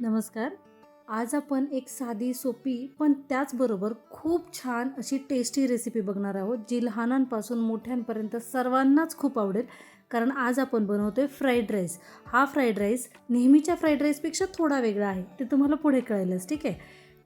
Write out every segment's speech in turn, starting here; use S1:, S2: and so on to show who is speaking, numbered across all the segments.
S1: नमस्कार. आज आपण एक साधी सोपी पण त्याचबरोबर खूप छान अशी टेस्टी रेसिपी बघणार आहोत जी लहानांपासून मोठ्यांपर्यंत सर्वांनाच खूप आवडेल. कारण आज आपण बनवतो आहे फ्राईड राईस हा फ्राईड राईस नेहमीच्या फ्राईड राईसपेक्षा थोडा वेगळा आहे ते तुम्हाला पुढे कळेलच ठीक आहे?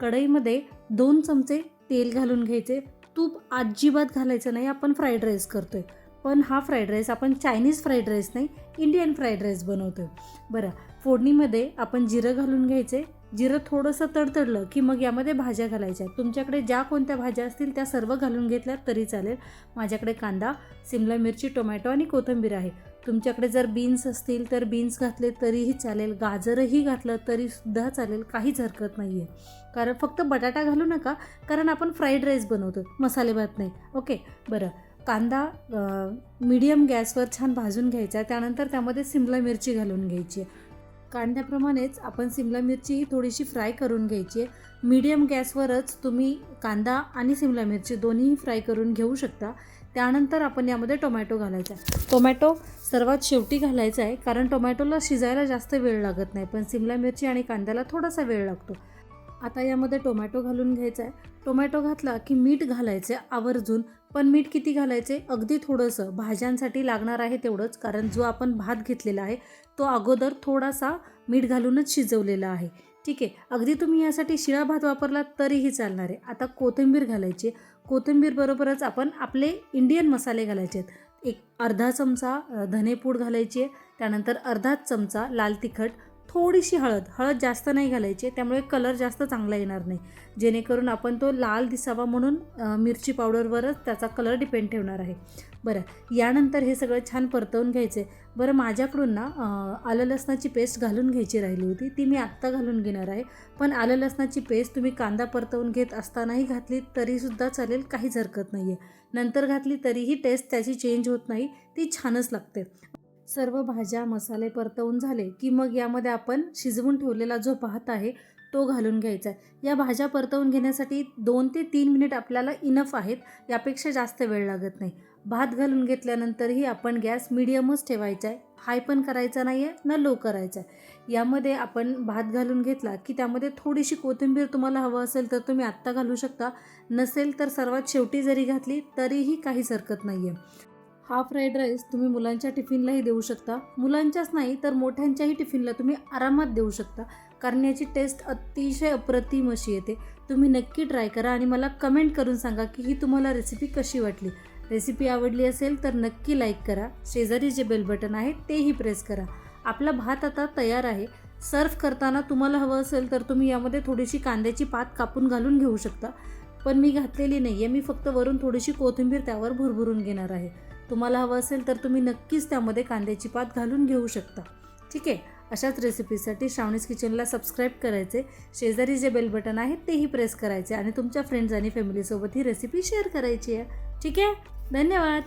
S1: कढईमध्ये दोन चमचे तेल घालून घ्यायचे. तूप अजिबात घालायचं नाही आपण फ्राईड राईस करतो आहे पण हा फ्राईड राईस आपण चायनीज फ्राईड राईस नाही इंडियन फ्राईड राईस बनवतो बरं फोडणीमध्ये आपण जिरं घालून घ्यायचे. जिरं थोडंसं तडतडलं की मग यामध्ये भाज्या घालायच्या. तुमच्याकडे ज्या कोणत्या भाज्या असतील त्या सर्व घालून घेतल्या तरी चालेल. माझ्याकडे कांदा सिमला मिरची टोमॅटो आणि कोथिंबीर आहे. तुमच्याकडे जर बीन्स असतील तर बीन्स घातले तरीही चालेल. गाजरही घातलं तरीसुद्धा चालेल. काहीच हरकत नाही आहे कारण फक्त बटाटा घालू नका कारण आपण फ्राईड राईस बनवतो मसाले भात नाही. ओके? बरं. कांदा मीडियम गॅसवर छान भाजून घ्यायचा त्यानंतर त्यामध्ये सिमला मिरची घालून घ्यायची आहे. कांद्याप्रमाणेच आपण सिमला मिरची थोडीशी फ्राय करून घ्यायची आहे. मीडियम गॅसवरच तुम्ही कांदा आणि सिमला मिरची दोन्हीही फ्राय करून घेऊ शकता. त्यानंतर आपण यामध्ये टोमॅटो घालायचा आहे. टोमॅटो सर्वात शेवटी घालायचा आहे कारण टोमॅटोला शिजायला जास्त वेळ लागत नाही पण सिमला मिरची आणि कांद्याला थोडासा वेळ लागतो. आता यामध्ये टोमॅटो घालून घ्यायचा आहे. टोमॅटो घातला की मीठ घालायचे आवर्जून. पण मीठ किती घालायचे अगदी थोडंसं. भाज्यांसाठी लागणार आहे तेवढंच कारण जो आपण भात घेतलेला आहे तो अगोदर थोडासा मीठ घालूनच शिजवलेला आहे. ठीक आहे? अगदी तुम्ही यासाठी शिळा भात वापरला तरीही चालणार आहे. आता कोथिंबीर घालायची कोथिंबीरबरोबरच आपण आपले इंडियन मसाले घालायचे आहेत. एक अर्धा चमचा धनेपूड घालायची आहे. त्यानंतर अर्धाच चमचा लाल तिखट थोडीशी हळद. हळद जास्त नाही घालायची त्यामुळे कलर जास्त चांगला येणार नाही. जेणेकरून आपण तो लाल दिसावा म्हणून मिरची पावडरवरच त्याचा कलर डिपेंड ठेवणार आहे. बरं यानंतर हे सगळं छान परतवून घ्यायचे बरं माझ्याकडून ना आलं लसणाची पेस्ट घालून घ्यायची राहिली होती. ती मी आत्ता घालून घेणार आहे. पण आलं लसणाची पेस्ट तुम्ही कांदा परतवून घेत असतानाही घातली तरीसुद्धा चालेल काहीच हरकत नाही आहे नंतर घातली तरीही टेस्ट त्याची चेंज होत नाही. ती छानच लागते. सर्व भाज्या मसाले परतवून झाले की मग यामध्ये आपण शिजवून ठेवलेला जो भात आहे तो घालून घ्यायचा आहे. या भाज्या परतवून घेण्यासाठी दोन ते तीन मिनिट आपल्याला इनफ आहेत यापेक्षा जास्त वेळ लागत नाही. भात घालून घेतल्यानंतरही आपण गॅस मिडियमच ठेवायचा आहे. हाय पण करायचा नाही आहे ना लो करायचा आहे. यामध्ये आपण भात घालून घेतला की त्यामध्ये थोडीशी कोथिंबीर तुम्हाला हवं असेल तर तुम्ही आत्ता घालू शकता. नसेल तर सर्वात शेवटी जरी घातली तरीही काहीच हरकत नाही आहे हा फ्राईड राईस तुम्ही मुलांच्या टिफिनलाही देऊ शकता. मुलांच्याच नाही तर मोठ्यांच्याही टिफिनला तुम्ही आरामात देऊ शकता. कारण याची टेस्ट अतिशय अप्रतिम अशी येते. तुम्ही नक्की ट्राय करा आणि मला कमेंट करून सांगा की ही तुम्हाला रेसिपी कशी वाटली. रेसिपी आवडली असेल तर नक्की लाईक करा. शेजारी जे बेल बटन आहे तेही प्रेस करा. आपला भात आता तयार आहे. सर्व करताना तुम्हाला हवं असेल तर तुम्ही यामध्ये थोडीशी कांद्याची पात कापून घालून घेऊ शकता. पण मी घातलेली नाही आहे मी फक्त वरून थोडीशी कोथिंबीर त्यावर भरभरून घेणार आहे. तुम्हाला हवं असेल तर तुम्ही नक्कीच त्यामध्ये कांद्याची पात घालून घेऊ शकता. ठीक आहे? अशाच रेसिपीसाठी श्रावणीज किचनला सबस्क्राईब करायचे. शेजारी जे बेल बटन आहे तेही प्रेस करायचे आणि तुमच्या फ्रेंड्स आणि फॅमिलीसोबत ही रेसिपी शेअर करायची आहे. ठीक आहे? धन्यवाद!